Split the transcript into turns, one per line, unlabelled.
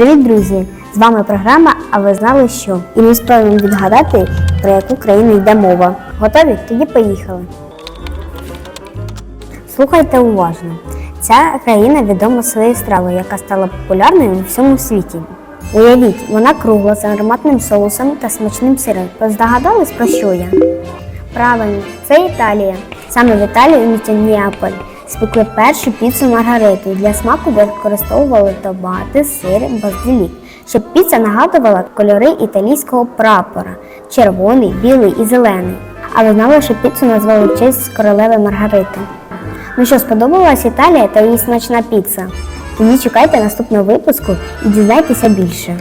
друзі! З вами програма А ви знали що? І ми спробуємо відгадати, про яку країну йде мова. Готові? Тоді поїхали. Слухайте уважно. Ця країна відома своєю стравою, яка стала популярною у всьому світі. Уявіть, вона кругла з ароматним соусом та смачним сиром. Здогадались про що я? Правильно, це Італія. Саме в Італії місті Неаполь спекли першу піцу Маргариту. Для смаку використовували томати, сир, базилік, щоб піца нагадувала кольори італійського прапора червоний, білий і зелений. А ви знали, що піцу назвали в честь королеви Маргарити. Ну що, сподобалась Італія та її смачна піца? Тоді чекайте наступного випуску і дізнайтеся більше.